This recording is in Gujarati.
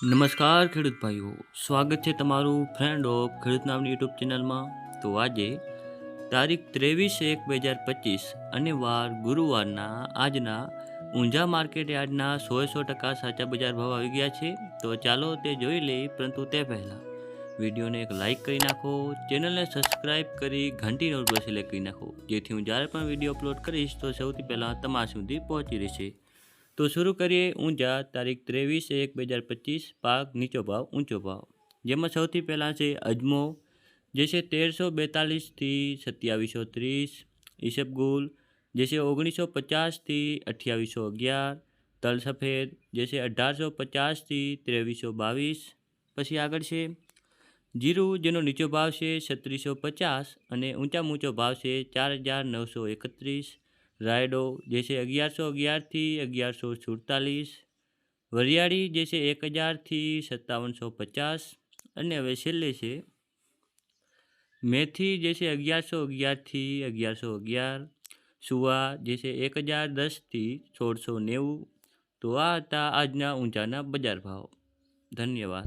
નમસ્કાર, ખેડૂત ભાઈઓ. સ્વાગત છે તમારું ફ્રેન્ડ ઓફ ખેડૂત નામની યુટ્યુબ ચેનલમાં. તો આજે તારીખ ત્રેવીસ એક બે હજાર પચીસ અને વાર ગુરુવારના આજના ઊંઝા માર્કેટ યાર્ડના સો સો ટકા સાચા બજાર ભાવ આવી ગયા છે. તો ચાલો તે જોઈ લઈ પરંતુ તે પહેલાં વિડીયોને એક લાઇક કરી નાખો, ચેનલને સબસ્ક્રાઇબ કરી ઘંટી નોટ સિલેક્ટ કરી નાખો. જેથી હું જ્યારે પણ વીડિયો અપલોડ કરીશ, તો સૌથી પહેલાં તમારા સુધી પહોંચી રહેશે. તો શરૂ કરીએ ઊંઝા, તારીખ ત્રેવીસ એક બે હજાર પચીસ, પાક નીચો ભાવ, ઊંચો ભાવ. જેમાં સૌથી પહેલાં છે અજમો, જે છે તેરસો બેતાલીસથી સત્યાવીસો ત્રીસ ઈસબગુલ જે છે ઓગણીસો પચાસથી અઠ્યાવીસો અગિયાર, તલ સફેદ, જે છે અઢારસો પચાસથી ત્રેવીસો બાવીસ. પછી આગળ છે જીરું, જેનો નીચો ભાવ છે છત્રીસો પચાસ અને ઊંચામાં ઊંચો ભાવ છે ચાર હજાર નવસો એકત્રીસ. રાયડો જે છે અગિયારસો અગિયારથી અગિયારસો સુડતાલીસ, વરિયાળી જે છે એક હજારથી સત્તાવનસો પચાસ અને હવે છેલ્લે છે મેથી જે છે અગિયારસો અગિયારથી અગિયારસો અગિયાર, સુવા જે છે એક હજાર દસથી સોળસો નેવું. તો આ હતા આજના ઊંચાના બજાર ભાવ. ધન્યવાદ.